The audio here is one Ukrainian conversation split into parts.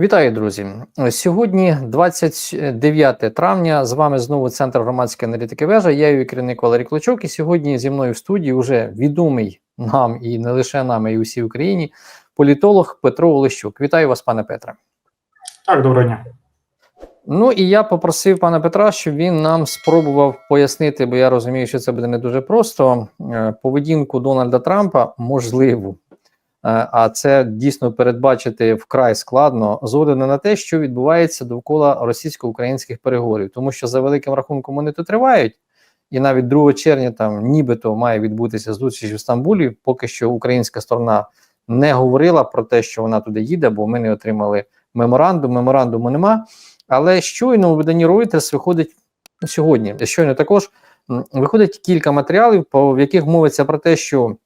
Вітаю, друзі! Сьогодні 29 травня. З вами знову Центр громадської аналітики вежа. Я її керівник Валерій Клочок. І сьогодні зі мною в студії вже відомий нам і не лише нам, і усій Україні політолог Петро Олещук. Вітаю вас, пане Петре. Так, доброго дня. Ну і я попросив пана Петра, щоб він нам спробував пояснити, бо я розумію, що це буде не дуже просто. е, Поведінку Дональда Трампа можливу. Е, А це дійсно передбачити вкрай складно з огляду на те, що відбувається довкола російсько-українських переговорів, тому що за великим рахунком вони то тривають, і навіть 2 червня там нібито має відбутися зустріч в Стамбулі. Поки що українська сторона не говорила про те, що вона туди їде, бо ми не отримали меморандум. Меморандуму нема. Але щойно у виданні Reuters виходить сьогодні. Щойно також виходить кілька матеріалів, в яких мовиться про те, що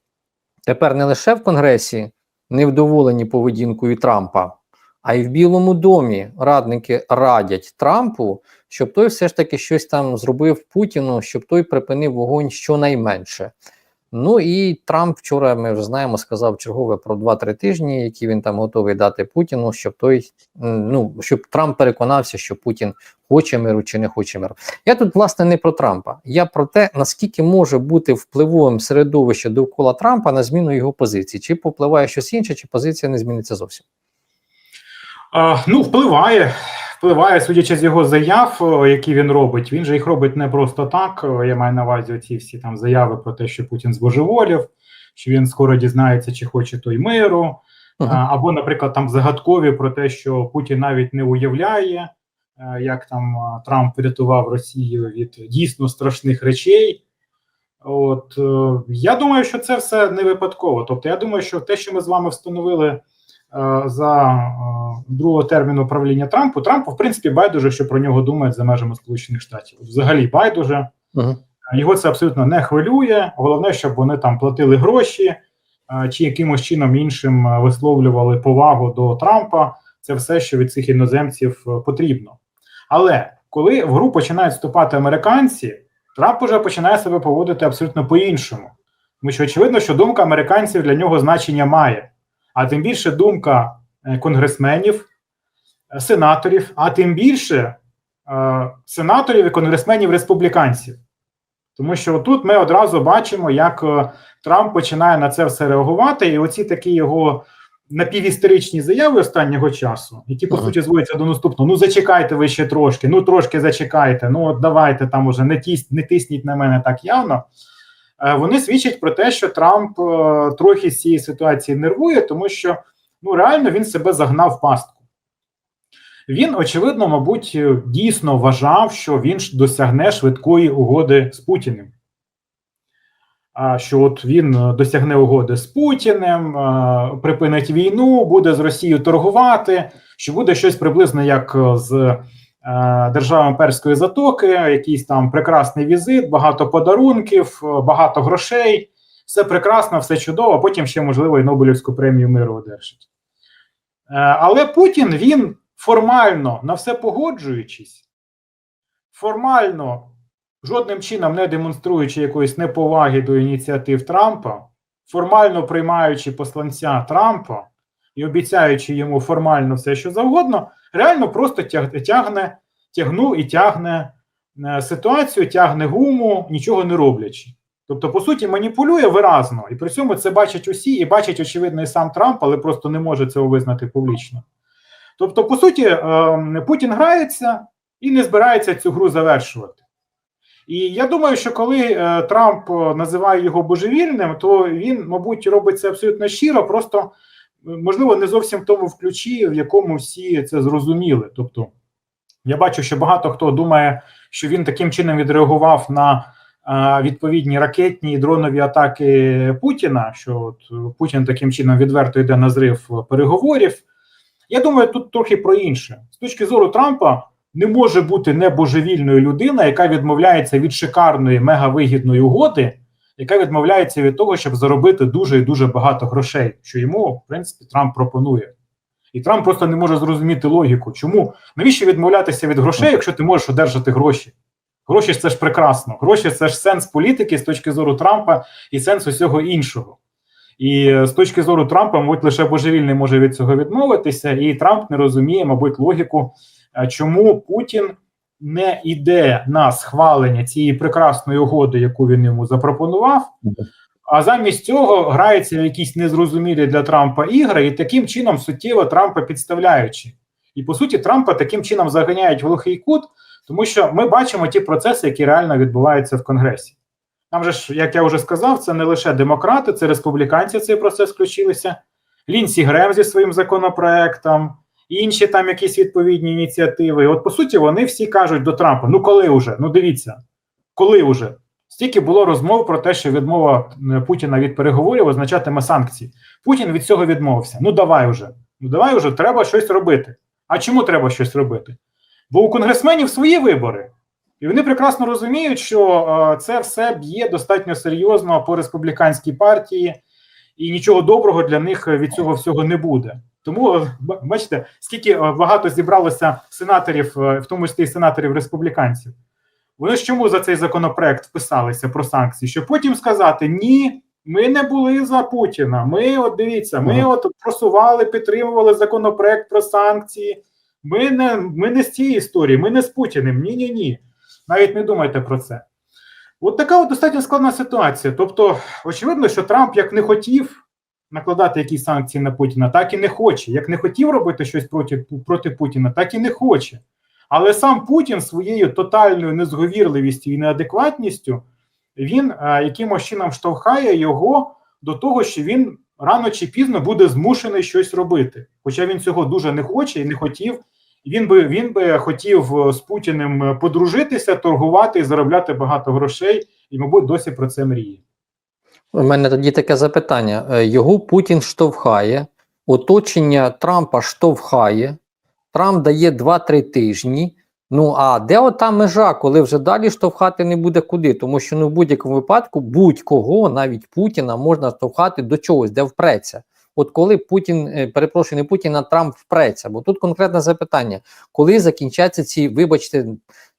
тепер не лише в Конгресі невдоволені поведінкою Трампа, а й в Білому домі радники радять Трампу, щоб той все ж таки щось там зробив Путіну, щоб той припинив вогонь щонайменше. Ну і Трамп вчора ми вже знаємо, сказав чергове про 2-3 тижні, які він там готовий дати Путіну, щоб той ну щоб Трамп переконався, що Путін хоче миру чи не хоче миру. Я тут власне не про Трампа. Я про те, наскільки може бути впливовим середовище довкола Трампа на зміну його позиції, чи попливає щось інше, чи позиція не зміниться зовсім. А, ну, впливає. Впливає, судячи з його заяв, які він робить. Він же їх робить не просто так. Я маю на увазі ці всі там заяви про те, що Путін збожеволів, що він скоро дізнається, чи хоче той миру. Мгм. Або, наприклад, там загадкові про те, що Путін навіть не уявляє, е, як там Трамп врятував Росію від дійсно страшних речей. От е, я думаю, що це все не випадково. Тобто, я думаю, що те, що ми з вами встановили е, за е, другого терміну правління Трампу, Трампу, в принципі, байдуже, що про нього думають за межами Сполучених Штатів. Взагалі байдуже. Мгм. Його це абсолютно не хвилює. Головне, щоб вони там платили гроші е, чи якимось чином іншим е, висловлювали повагу до Трампа. Це все, що від цих іноземців е, потрібно. Але коли в гру починають вступати американці, Трамп уже починає себе поводити абсолютно по-іншому. Тому що очевидно, що думка американців для нього значення має, а тим більше думка е, конгресменів, е, сенаторів, а тим більше е, сенаторів і конгресменів республіканців. Тому що тут ми одразу бачимо, як Трамп починає на це все реагувати, і оці такі його напівісторичні заяви останнього часу, які по Ага. суті зводяться до наступного: ну зачекайте ви ще трошки, ну трошки зачекайте, ну от давайте там уже не тіс, не тисніть на мене так явно. Е, Вони свідчать про те, що Трамп е, трохи з цієї ситуації нервує, тому що ну реально він себе загнав в пастку. Він, очевидно, мабуть, е, дійсно вважав, що він досягне швидкої угоди з Путіним. А що от він досягне угоди з Путіним, припинить війну, буде з Росією торгувати, що буде щось приблизно як з державами Перської затоки, якийсь там прекрасний візит, багато подарунків, е, багато грошей. Все прекрасно, все чудово. Потім ще, можливо, і Нобелівську премію миру одержить. Е, Але Путін він формально на все погоджуючись, формально жодним чином не демонструючи якоїсь неповаги до ініціатив Трампа, формально приймаючи посланця Трампа і обіцяючи йому формально все, що завгодно, реально просто тяг- тягне, тягнув і тягне е, ситуацію, тягне гуму, нічого не роблячи. Тобто, по суті, маніпулює виразно, і при цьому це бачать усі, і бачить, очевидно, і сам Трамп, але просто не може цього визнати публічно. Тобто, по суті, е, Путін грається і не збирається цю гру завершувати. І я думаю, що коли е, Трамп е, називає його божевільним, то він, мабуть, робить це абсолютно щиро, просто можливо не зовсім в тому включі, в якому всі це зрозуміли. Тобто, я бачу, що багато хто думає, що він таким чином відреагував на е, відповідні ракетні і дронові атаки Путіна, що от Путін таким чином відверто йде на зрив переговорів. Я думаю, тут трохи про інше. З точки зору Трампа не може бути небожевільною людина, яка відмовляється від шикарної мегавигідної угоди, яка відмовляється від того, щоб заробити дуже і дуже багато грошей, що йому, в принципі, Трамп пропонує. І Трамп просто не може зрозуміти логіку. Чому? Навіщо відмовлятися від грошей, якщо ти можеш одержати гроші? Гроші це ж прекрасно. Гроші це ж сенс політики з точки зору Трампа і сенс усього іншого. І е, з точки зору Трампа, мабуть, лише божевільний може від цього відмовитися, і Трамп не розуміє, мабуть, логіку, е, чому Путін не йде на схвалення цієї прекрасної угоди, яку він йому запропонував. А замість цього грається в якісь незрозумілі для Трампа ігри, і таким чином суттєво Трампа підставляючи. І по суті, Трампа таким чином заганяють в глухий кут, тому що ми бачимо ті процеси, які реально відбуваються в Конгресі. Там же ж, як я вже сказав, це не лише демократи, це республіканці в цей процес включилися. Лінсі Грем зі своїм законопроектом, інші там якісь відповідні ініціативи. От по суті, вони всі кажуть до Трампа: ну коли вже? Ну дивіться, коли вже? Стільки було розмов про те, що відмова е, Путіна від переговорів означатиме санкції. Путін від цього відмовився. Ну давай вже. Ну давай вже треба щось робити. А чому треба щось робити? Бо у конгресменів свої вибори, і вони прекрасно розуміють, що е, це все б'є достатньо серйозно по республіканській партії, і нічого доброго для них від цього всього не буде. Тому е, бачите, скільки е, багато зібралося сенаторів, е, в тому числі і сенаторів республіканців. Вони ж чому за цей законопроект вписалися про санкції? Щоб потім сказати: ні, ми не були за Путіна. Ми от дивіться, ми Ага. от просували, підтримували законопроект про санкції. Ми не, ми не з цієї історії, ми не з Путіним. Ні, ні, ні. Навіть не думайте про це. От така от достатньо складна ситуація. Тобто, очевидно, що Трамп як не хотів накладати якісь санкції на Путіна, так і не хоче. Як не хотів робити щось проти, проти Путіна, так і не хоче. Але сам Путін своєю тотальною незговірливістю і неадекватністю він е, якимось чином штовхає його до того, що він рано чи пізно буде змушений щось робити. Хоча він цього дуже не хоче і не хотів. Він би він би хотів е, з Путіним подружитися, торгувати і заробляти багато грошей, і, мабуть, досі про це мріє. У мене тоді таке запитання: Е, його Путін штовхає, оточення Трампа штовхає, Трамп дає 2-3 тижні. Ну а де ота межа, коли вже далі штовхати не буде куди? Тому що ну в будь-якому випадку будь-кого, навіть Путіна, можна штовхати до чогось, де впреться. От коли Путін, е, перепрошую, не Путін, а Трамп впреться, бо тут конкретне запитання: коли закінчаться ці, вибачте,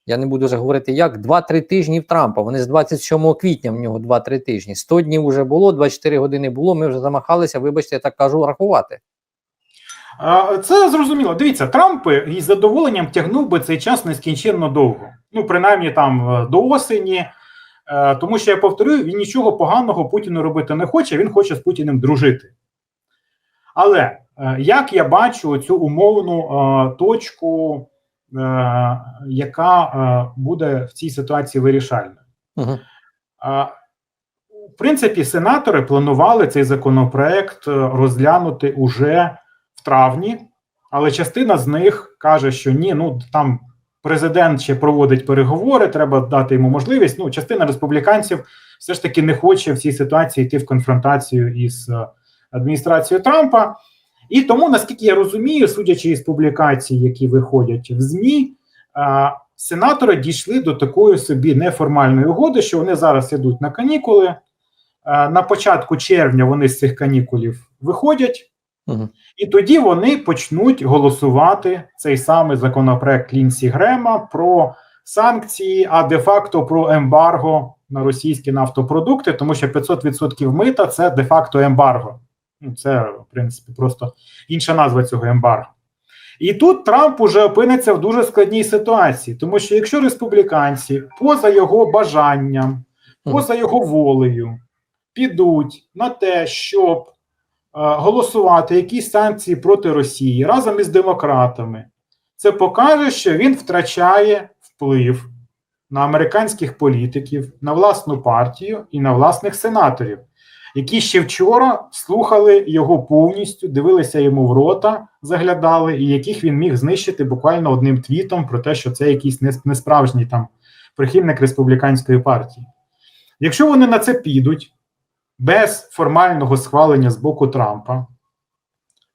я не буду вже говорити як, 2-3 тижні в Трампа. Вони з 27 квітня в нього 2-3 тижні. 100 днів вже було, 24 години було. Ми вже замахалися, вибачте, я так кажу, рахувати. Це зрозуміло. Дивіться, Трамп із задоволенням тягнув би цей час нескінченно довго. Ну, принаймні там е, до осені. Е, Тому що я повторюю, він нічого поганого Путіну робити не хоче, він хоче з Путіним дружити. Але е, як я бачу цю умовну точку, яка е, буде в цій ситуації вирішальною? Угу. В принципі, сенатори планували цей законопроект е, розглянути уже в травні, але частина з них каже, що ні, ну там президент ще проводить переговори, треба дати йому можливість. Ну, частина республіканців все ж таки не хоче в цій ситуації йти в конфронтацію із е, адміністрацією Трампа. І тому, наскільки я розумію, судячи із публікацій, які виходять в ЗМІ, сенатори дійшли до такої собі неформальної угоди, що вони зараз йдуть на канікули. На початку червня вони з цих канікулів виходять, Угу. і тоді вони почнуть голосувати цей самий законопроект Лінсі Грема про санкції, а де-факто про ембарго на російські нафтопродукти, тому що 500% мита це де-факто ембарго. Ну, Це, в принципі, просто інша назва цього ембарго. І тут Трамп уже опиниться в дуже складній ситуації, тому що якщо республіканці поза його бажанням, поза його волею підуть на те, щоб е, голосувати якісь санкції проти Росії разом із демократами, це покаже, що він втрачає вплив на американських політиків, на власну партію і на власних сенаторів, які ще вчора слухали його повністю, дивилися йому в рота, заглядали, і яких він міг знищити буквально одним твітом про те, що це якийсь несправжній там прихильник республіканської партії. Якщо вони на це підуть без формального схвалення з боку Трампа,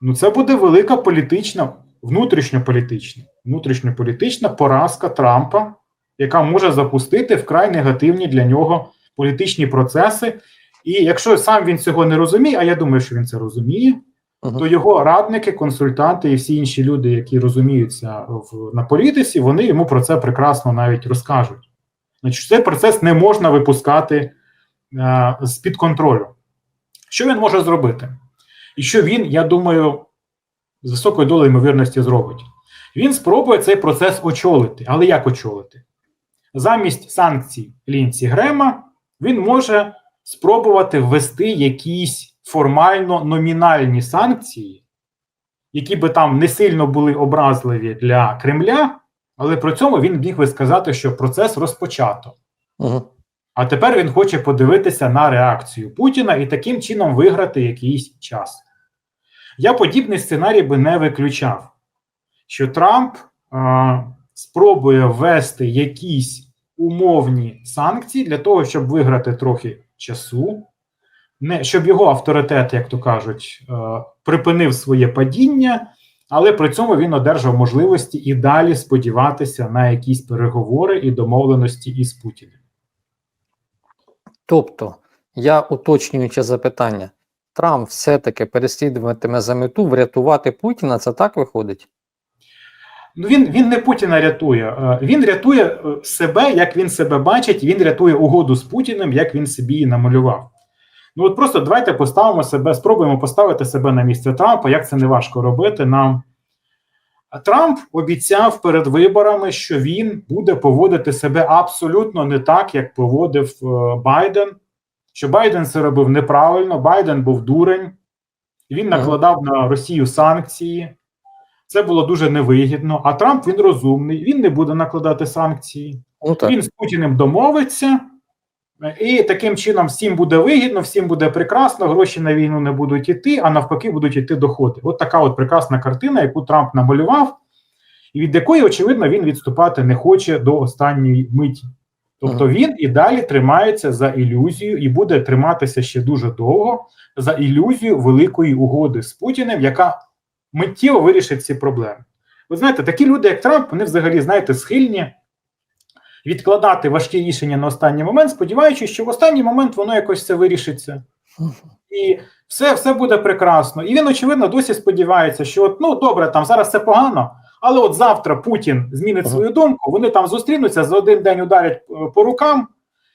ну це буде велика політична, внутрішньополітична, внутрішньополітична поразка Трампа, яка може запустити вкрай негативні для нього політичні процеси. І якщо сам він цього не розуміє, а я думаю, що він це розуміє, Угу. то його радники, консультанти і всі інші люди, які розуміються в на політиці, вони йому про це прекрасно навіть розкажуть. Значить, цей процес не можна випускати е, з під контролю. Що він може зробити? І що він, я думаю, з високою долею ймовірності зробить? Він спробує цей процес очолити. Але як очолити? Замість санкцій Лінці Грема він може спробувати ввести якісь формально номінальні санкції, які би там не сильно були образливі для Кремля, але при цьому він міг би сказати, що процес розпочато. Угу. А тепер він хоче подивитися на реакцію Путіна і таким чином виграти якийсь час. Я подібний сценарій би не виключав, що Трамп е, спробує ввести якісь умовні санкції для того, щоб виграти трохи часу, не, щоб його авторитет, як то кажуть, е, припинив своє падіння, але при цьому він одержав можливості і далі сподіватися на якісь переговори і домовленості із Путіним. Тобто, я уточнююче запитання, Трамп все-таки переслідуватиме за мету врятувати Путіна, це так виходить? Ну він, він не Путіна рятує. Він рятує е, себе, як він себе бачить, він рятує угоду з Путіним, як він собі її намалював. Ну от просто давайте поставимо себе, спробуємо поставити себе на місце Трампа, як це не важко робити нам. Трамп обіцяв перед виборами, що він буде поводити себе абсолютно не так, як поводив е, Байден. Що Байден це робив неправильно, Байден був дурень, він накладав на Росію санкції. Це було дуже невигідно. А Трамп він розумний, він не буде накладати санкції. Ну так. Він з Путіним домовиться, і таким чином всім буде вигідно, всім буде прекрасно, гроші на війну не будуть іти, а навпаки, будуть іти доходи. От така от прекрасна картина, яку Трамп намалював, і від якої, очевидно, він відступати не хоче до останньої миті. Тобто він і далі тримається за ілюзію і буде триматися ще дуже довго за ілюзію великої угоди з Путіним, яка миттєво вирішить ці проблеми. Ви знаєте, такі люди, як Трамп, вони взагалі, знаєте, схильні відкладати важкі рішення на останній момент, сподіваючись, що в останній момент воно якось все вирішиться. І все, все буде прекрасно. І він, очевидно, досі сподівається, що от, ну добре, там зараз це погано, але от завтра Путін змінить Ага. свою думку, вони там зустрінуться, за один день ударять е, по рукам,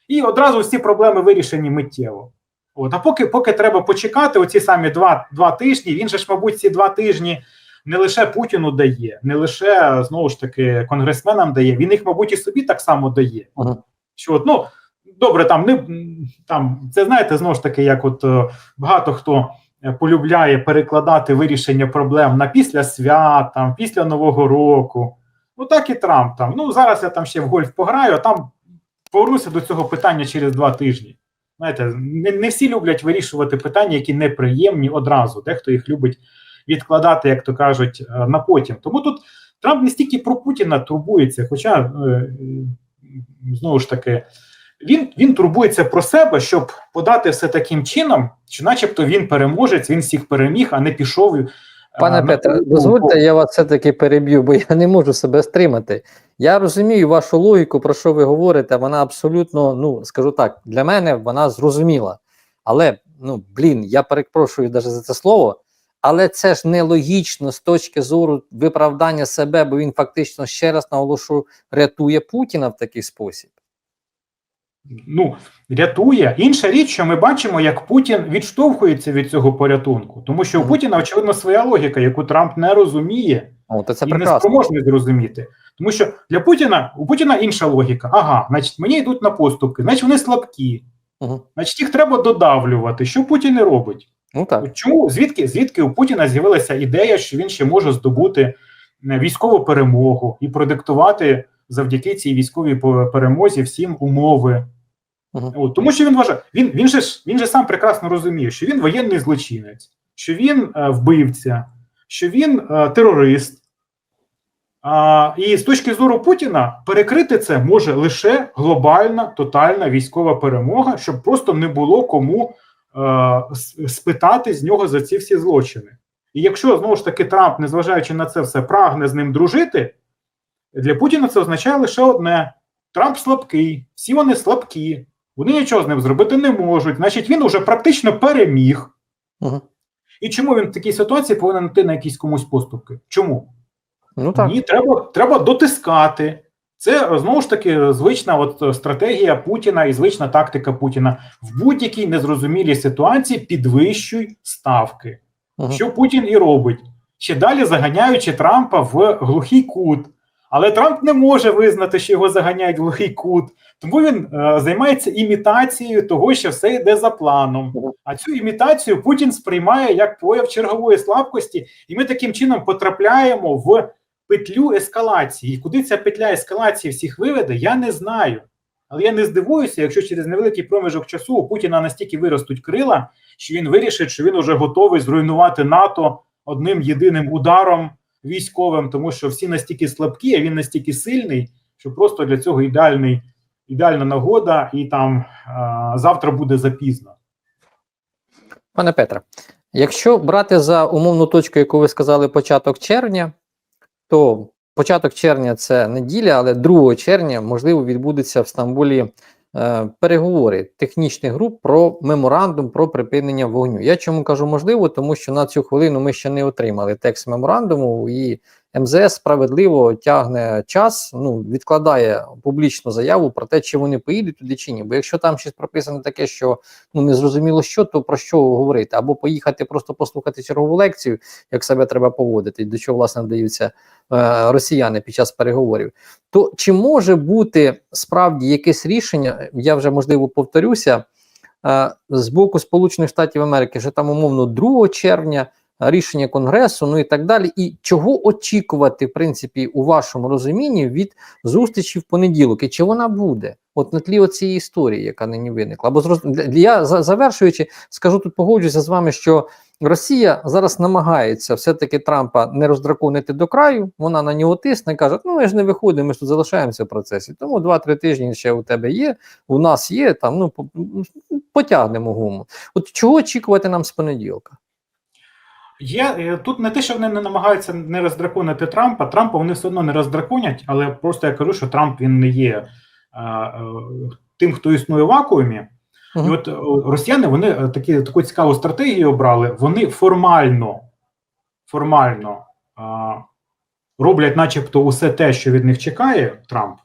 і одразу всі проблеми вирішені миттєво. От, а поки, поки треба почекати, оці самі два, два тижні, він же ж, мабуть, ці два тижні не лише Путіну дає, не лише знову ж таки конгресменам дає, він їх, мабуть, і собі так само дає. Ага. Що от, ну, добре, там не там це знаєте, знову ж таки, як от е, багато хто полюбляє перекладати вирішення проблем на після свят, там, після Нового року. Ну так і Трамп там. Ну зараз я там ще в гольф пограю, а там повернуся до цього питання через два тижні. Знаєте, не, не всі люблять вирішувати питання, які неприємні одразу. Дехто їх любить відкладати, як то кажуть, е, на потім. Тому тут Трамп не стільки про Путіна турбується, хоча е, знову ж таки. Він він турбується про себе, щоб подати все таким чином, що, начебто, він переможець, він всіх переміг, а не пішов. Пане на Петре, поводу. дозвольте, я вас все-таки переб'ю, бо я не можу себе стримати. Я розумію вашу логіку, про що ви говорите. Вона абсолютно, ну скажу так, для мене вона зрозуміла. Але ну блін, я перепрошую навіть за це слово. Але це ж нелогічно з точки зору виправдання себе, бо він фактично ще раз наголошу рятує Путіна в такий спосіб. Ну, рятує. Інша річ, що ми бачимо, як Путін відштовхується від цього порятунку, тому що у Путіна, очевидно, своя логіка, яку Трамп не розуміє. О, то це і не прекрасно. спроможний зрозуміти. Тому що для Путіна у Путіна інша логіка. Ага, значить, мені йдуть на поступки, значить вони слабкі, Угу. значить їх треба додавлювати. Що Путін і робить? Ну так. Чому звідки звідки у Путіна з'явилася ідея, що він ще може здобути е, військову перемогу і продиктувати завдяки цій військовій перемозі всім умови? От, тому що він вважає, він, він же ж він же сам прекрасно розуміє, що він воєнний злочинець, що він е, вбивця, що він е, терорист. А, і з точки зору Путіна перекрити це може лише глобальна тотальна військова перемога, щоб просто не було кому е, спитати з нього за ці всі злочини. І якщо знову ж таки Трамп, незважаючи на це все, прагне з ним дружити, для Путіна це означає лише одне: Трамп слабкий, всі вони слабкі, вони нічого з ним зробити не можуть. Значить, він уже практично переміг. Угу. І чому він в такій ситуації повинен йти на якісь комусь поступки? Чому? Ну так. Ні, треба, треба дотискати. Це знову ж таки звична от стратегія Путіна і звична тактика Путіна в будь-якій незрозумілій ситуації підвищуй ставки. Мгм. Що Путін і робить, ще далі заганяючи Трампа в глухий кут. Але Трамп не може визнати, що його заганяють в глухий кут, тому він е, займається імітацією того, що все йде за планом. А цю імітацію Путін сприймає як прояв чергової слабкості, і ми таким чином потрапляємо в петлю ескалації. І куди ця петля ескалації всіх виведе, я не знаю. Але я не здивуюся, якщо через невеликий проміжок часу у Путіна настільки виростуть крила, що він вирішить, що він уже готовий зруйнувати НАТО одним єдиним ударом військовим, тому що всі настільки слабкі, а він настільки сильний, що просто для цього ідеальний, ідеальна нагода, і там а, завтра буде запізно. Пане Петре, якщо брати за умовну точку, яку ви сказали, початок червня, то початок червня це неділя, але 2 червня, можливо, відбудеться в Стамбулі е, переговори технічних груп про меморандум про припинення вогню. Я чому кажу можливо, тому що на цю хвилину ми ще не отримали текст меморандуму, і МЗС справедливо тягне час, ну відкладає публічну заяву про те, чи вони поїдуть туди чи ні. Бо якщо там щось прописано таке, що ну не зрозуміло що, то про що говорити, або поїхати просто послухати чергову лекцію, як себе треба поводити, до чого власне вдаються е, росіяни під час переговорів. То чи може бути справді якесь рішення? Я вже можливо повторюся е, з боку Сполучених Штатів Америки, що там умовно 2 червня. Рішення конгресу, ну і так далі, і чого очікувати, в принципі, у вашому розумінні від зустрічі в понеділок, і чи вона буде? От на тлі цієї історії, яка нині виникла. Бо зроз... я завершуючи, скажу тут, погоджуюся з вами, що Росія зараз намагається все-таки Трампа не роздраконити до краю. Вона на нього тисне, каже: ну ми ж не виходимо, ми ж тут залишаємося в процесі. Тому 2-3 тижні ще у тебе є, у нас є. Там ну потягнемо гуму. От чого очікувати нам з понеділка? Є е, тут не те, що вони не намагаються не роздраконити Трампа. Трампа вони все одно не роздраконять, але просто я кажу, що Трамп він не є е, е, тим, хто існує в вакуумі. Мгм. І от росіяни вони такі таку цікаву стратегію обрали. Вони формально, формально е, роблять, начебто, усе те, що від них чекає Трамп.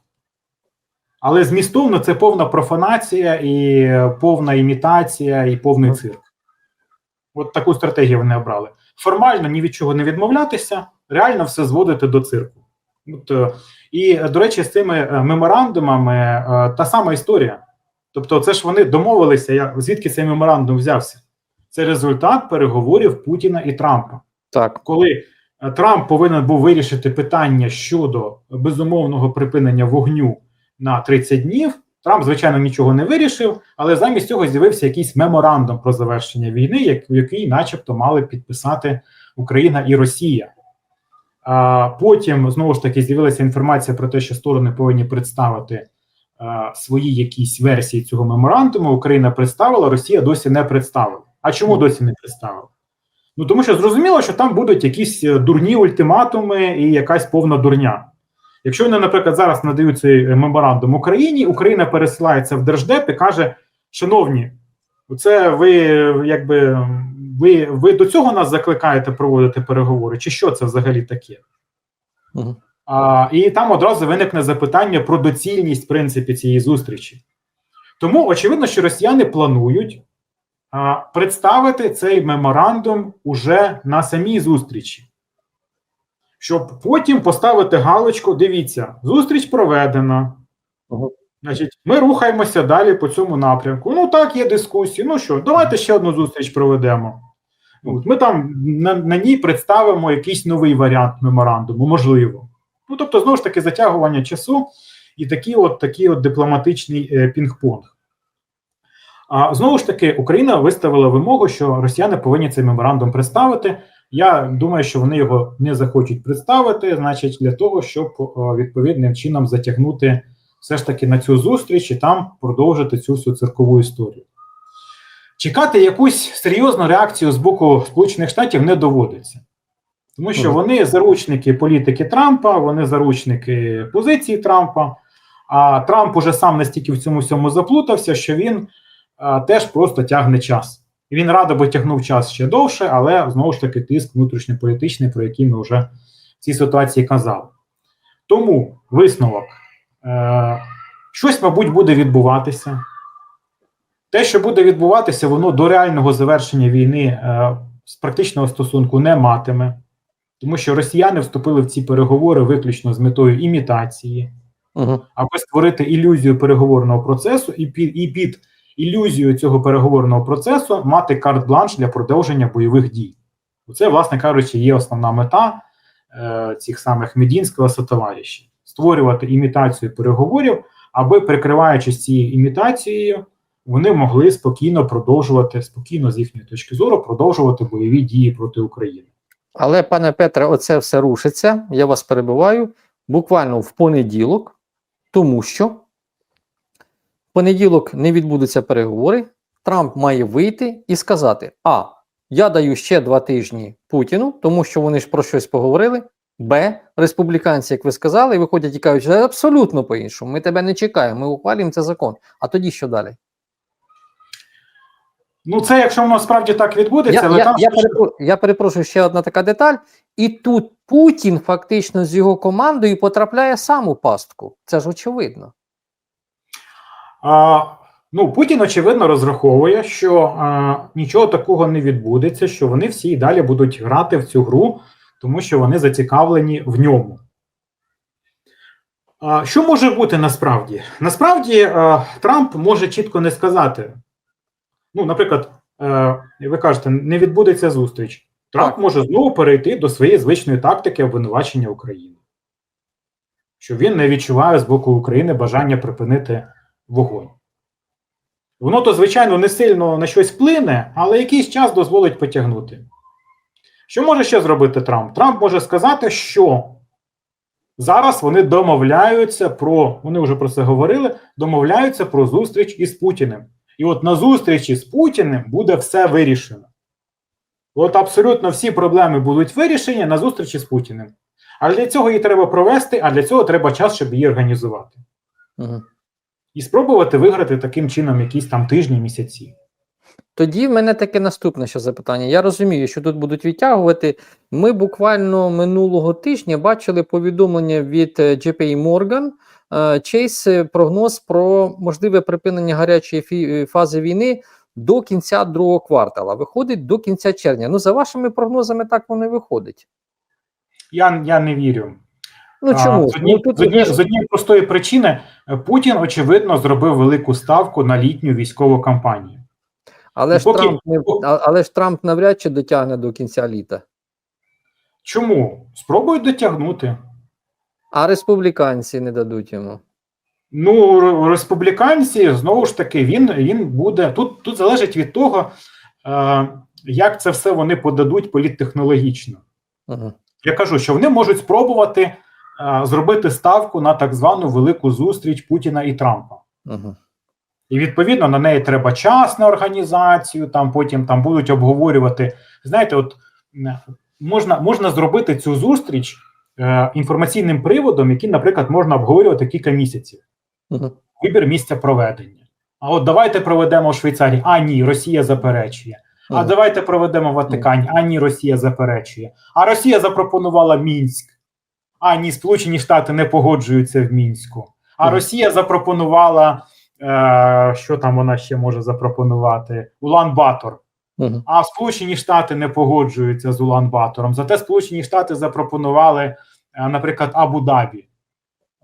Але змістовно це повна профанація і повна імітація, і повний цирк. От таку стратегію вони обрали. Формально ні від чого не відмовлятися, реально все зводити до цирку. От, е, і, е, до речі, з цими е, меморандумами та сама історія. Тобто, це ж вони домовилися, я, звідки цей меморандум взявся? Це результат переговорів Путіна і Трампа. Так, Коли Трамп повинен був вирішити питання щодо безумовного припинення вогню на 30 днів, Трамп, звичайно, нічого не вирішив, але замість цього з'явився якийсь меморандум про завершення війни, як, який, начебто, мали підписати Україна і Росія. А потім знову ж таки з'явилася інформація про те, що сторони повинні представити а, свої якісь версії цього меморандуму. Україна представила, Росія досі не представила. А чому досі не представила? Ну тому що зрозуміло, що там будуть якісь е, дурні ультиматуми і якась повна дурня. Якщо вони, наприклад, зараз надають цей е, меморандум Україні, Україна пересилається в Держдеп і каже: Шановні, це ви якби ви, ви до цього нас закликаєте проводити переговори, чи що це взагалі таке? Мгм. А, і там одразу виникне запитання про доцільність в принципі цієї зустрічі. Тому очевидно, що росіяни планують а, представити цей меморандум уже на самій зустрічі, щоб потім поставити галочку: дивіться, зустріч проведена. Значить, ми рухаємося далі по цьому напрямку. Ну так, є дискусії. Ну що, давайте ще одну зустріч проведемо. От, ми там на, на ній представимо якийсь новий варіант меморандуму, можливо. Ну, тобто, знову ж таки, затягування часу і такий от, такий от дипломатичний е, пінг-понг. А знову ж таки, Україна виставила вимогу, що росіяни повинні цей меморандум представити. Я думаю, що вони його не захочуть представити, значить, для того, щоб е, відповідним чином затягнути все ж таки на цю зустріч і там продовжити цю всю циркову історію. Чекати якусь серйозну реакцію з боку Сполучених Штатів не доводиться. Тому що вони заручники політики Трампа, вони заручники позиції Трампа. А Трамп уже сам настільки в цьому всьому заплутався, що він а, теж просто тягне час. І він радо би тягнув час ще довше, але знову ж таки тиск внутрішньополітичний, про який ми вже в цій ситуації казали. Тому висновок: Е, щось, мабуть, буде відбуватися. Те, що буде відбуватися, воно до реального завершення війни е, з практичного стосунку не матиме, тому що росіяни вступили в ці переговори виключно з метою імітації, Угу. аби створити ілюзію переговорного процесу, і під, і під ілюзією цього переговорного процесу мати карт-бланш для продовження бойових дій. Це, власне кажучи, є основна мета е, цих самих медінського сотоварищів створювати імітацію переговорів, аби прикриваючись цією імітацією, вони могли спокійно продовжувати, спокійно з їхньої точки зору, продовжувати бойові дії проти України. Але, пане Петре, оце все рушиться. Я вас перебиваю буквально в понеділок, тому що понеділок не відбудуться переговори. Трамп має вийти і сказати: А. Я даю ще два тижні Путіну, тому що вони ж про щось поговорили. Б. Республіканці, як ви сказали, виходять і кажуть, що абсолютно по-іншому. Ми тебе не чекаємо, ми ухвалюємо це закон. А тоді що далі? Ну, це якщо воно справді так відбудеться, Я, але я, там я, перепро- я перепрошую ще одна така деталь. І тут Путін фактично з його командою потрапляє сам у пастку. Це ж очевидно. А, ну, Путін, очевидно, розраховує, що а, нічого такого не відбудеться, що вони всі і далі будуть грати в цю гру, тому що вони зацікавлені в ньому. А, що може бути насправді? Насправді, а, Трамп може чітко не сказати. Ну, наприклад, е, ви кажете, не відбудеться зустріч. Трамп Так. може знову перейти до своєї звичної тактики обвинувачення України. Що він не відчуває з боку України бажання припинити вогонь. Воно то, звичайно, не сильно на щось вплине, але якийсь час дозволить потягнути. Що може ще зробити Трамп? Трамп може сказати, що зараз вони домовляються про, вони вже про це говорили, домовляються про зустріч із Путіним. І от на зустрічі з Путіним буде все вирішено. От абсолютно всі проблеми будуть вирішені на зустрічі з Путіним. Але для цього її треба провести, а для цього треба час, щоб її організувати. Угу. І спробувати виграти таким чином якісь там тижні, місяці. Тоді в мене таке наступне ще запитання. Я розумію, що тут будуть відтягувати. Ми буквально минулого тижня бачили повідомлення від JP Morgan, е, прогноз про можливе припинення гарячої е, фази війни до кінця другого квартала. Виходить до кінця червня. Ну, за вашими прогнозами, так воно і виходить. Я, я не вірю. Ну А, чому? з, одні, ну, тут, з, одні, з однієї простої причини е, Путін, очевидно, зробив велику ставку на літню військову кампанію. але, ж поки- Трамп не, але ж Трамп навряд чи дотягне до кінця літа. Чому? Спробують дотягнути. А республіканці не дадуть йому. Ну, республіканці, знову ж таки, він, він буде. Тут, тут залежить від того, е, як це все вони подадуть політтехнологічно. Угу. Я кажу, що вони можуть спробувати зробити ставку на так звану велику зустріч Путіна і Трампа. Угу. І відповідно на неї треба час на організацію. Там потім там будуть обговорювати. Знаєте, от можна, можна зробити цю зустріч е, інформаційним приводом, який, наприклад, можна обговорювати кілька місяців. Угу. Вибір місця проведення. А от давайте проведемо в Швейцарії. А ні, Росія заперечує. А давайте проведемо в Ватикані. А ні, Росія заперечує. А Росія запропонувала Мінськ. А ні, Сполучені Штати не погоджуються в Мінську. А Росія запропонувала, е, що там вона ще може запропонувати? Улан-Батор. Угу. А Сполучені Штати не погоджуються з Улан-Батором. Зате Сполучені Штати запропонували, е, наприклад, Абу-Дабі.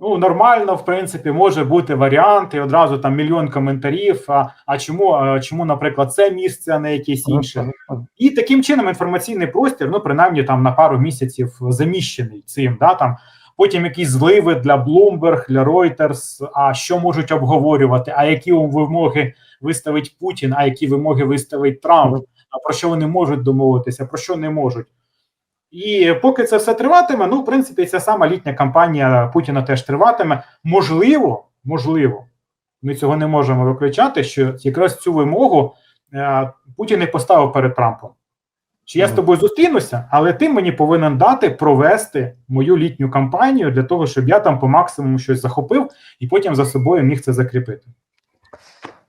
Ну, нормально, в принципі, може бути варіант, і одразу там мільйон коментарів. А, а чому, а чому, наприклад, це місце, а не якесь інше? І таким чином інформаційний простір, ну принаймні там на пару місяців заміщений цим. Да, там Потім якісь зливи для Bloomberg, для Reuters, А що можуть обговорювати? А які вимоги виставить Путін, а які вимоги виставить Трамп? А про що вони можуть домовитися, про що не можуть? І поки це все триватиме, ну в принципі, ця сама літня кампанія Путіна теж триватиме. Можливо, можливо, ми цього не можемо виключати, що якраз цю вимогу е, Путін і поставив перед Трампом. Чи я з тобою зустрінуся, але ти мені повинен дати провести мою літню кампанію для того, щоб я там по максимуму щось захопив і потім за собою міг це закріпити.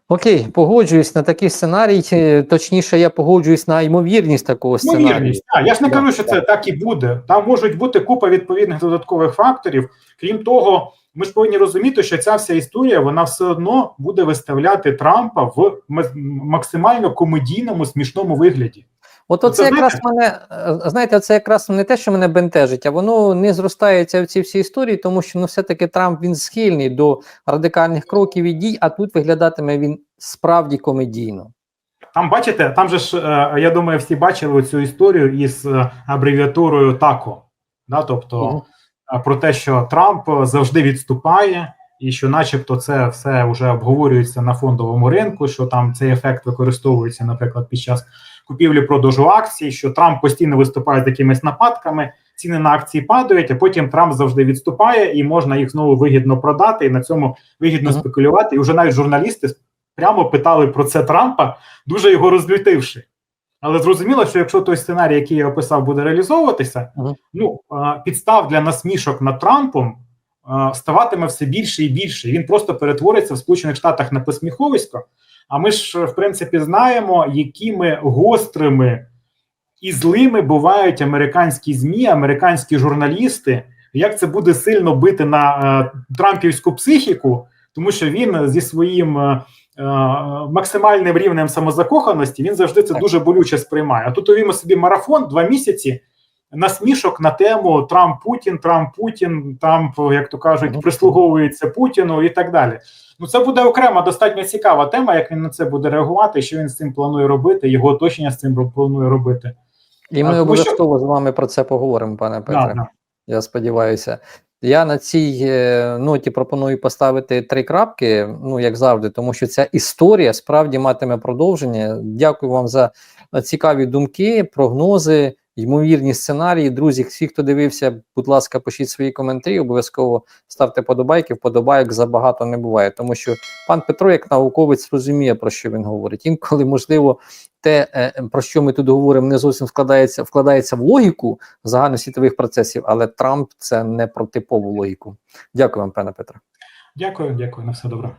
Окей, погоджуюсь на такий сценарій. Точніше, я погоджуюсь на ймовірність такого сценарію. Ймовірність. так. я ж не кажу, що це так і буде. Там можуть бути купа відповідних додаткових факторів. Крім того, ми ж повинні розуміти, що ця вся історія вона все одно буде виставляти Трампа в максимально комедійному смішному вигляді. От Ну, оце це якраз мене е, знаєте, це якраз не те, що мене бентежить, а воно не зростається в ці всі історії, тому що ну все-таки Трамп він схильний до радикальних кроків і дій, а тут виглядатиме він справді комедійно. Там бачите, там же ж е, я думаю, всі бачили цю історію із е, абревіатурою ТАКО. Да, тобто е, про те, що Трамп завжди відступає, і що, начебто, це все вже обговорюється на фондовому ринку, що там цей ефект використовується, наприклад, під час купівлі продажу акцій, що Трамп постійно виступає з якимись нападками, ціни на акції падають, а потім Трамп завжди відступає, і можна їх знову вигідно продати, і на цьому вигідно Мгм. спекулювати. І вже навіть журналісти прямо питали про це Трампа, дуже його розлютивши. Але зрозуміло, що якщо той сценарій, який я описав, буде реалізовуватися, Мгм. ну підстав для насмішок над Трампом ставатиме все більше і більше. Він просто перетвориться в Сполучених Штатах на посміховисько. А ми ж, в принципі, знаємо, якими гострими і злими бувають американські змі, американські журналісти. Як це буде сильно бити на е, трампівську психіку, тому що він зі своїм е, е, максимальним рівнем самозакоханості він завжди це дуже болюче сприймає. А тут увімо собі марафон два місяці насмішок на тему Трамп Путін, Трамп Путін, Трамп, як то кажуть, прислуговується Путіну і так далі. Ну це буде окрема достатньо цікава тема, як він на це буде реагувати, що він з цим планує робити, його оточення з цим планує робити. І ми тому що- обов'язково з вами про це поговоримо, пане Петре. Да, да. Я сподіваюся. Я на цій е, ноті пропоную поставити три крапки, ну як завжди, тому що ця історія справді матиме продовження. Дякую вам за цікаві думки, прогнози, ймовірні сценарії. Друзі, всі, хто дивився, будь ласка, пишіть свої коментарі. Обов'язково ставте подобайки. Вподобайок забагато не буває, тому що пан Петро, як науковець, розуміє про що він говорить. Інколи можливо. Те, е, про що ми тут говоримо, не зовсім складається, вкладається в логіку загальносвітових процесів, але Трамп це не про типову логіку. Дякую вам, пане Петро. Дякую, дякую, на все добре.